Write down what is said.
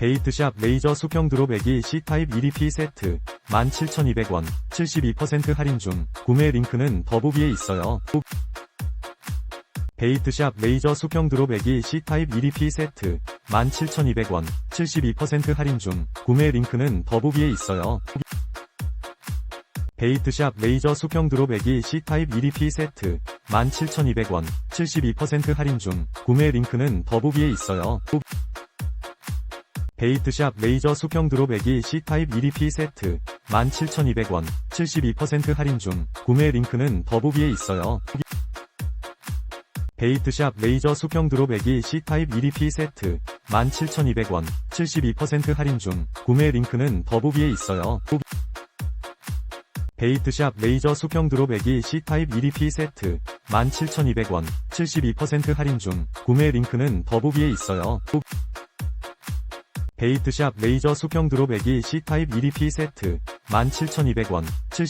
베이트샵 레이저 수평 드롭액이 C타입 1EP 세트 17,200원 72% 할인 중 구매 링크는 더보기에 있어요. 베이트샵 레이저 수평 드롭액이 C타입 1EP 세트 17,200원 72% 할인 중 구매 링크는 더보기에 있어요. 베이트샵 레이저 수평 드롭액이 C타입 1EP 세트 17,200원 72% 할인 중 구매 링크는 더보기에 있어요. 베이트샵 레이저 수평 드롭액이 C타입 1EP 세트 17,200원 72% 할인 중 구매 링크는 더보기에 있어요. 베이트샵 레이저 수평 드롭액이 C타입 1EP 세트 17,200원 72% 할인 중 구매 링크는 더보기에 있어요. 베이트샵 레이저 수평 드롭액이 C타입 1EP 세트 17,200원 72% 할인 중 구매 링크는 더보기에 있어요. 베이트샵 레이저 수평 드롭액이 C타입 1EP 세트. 17,200원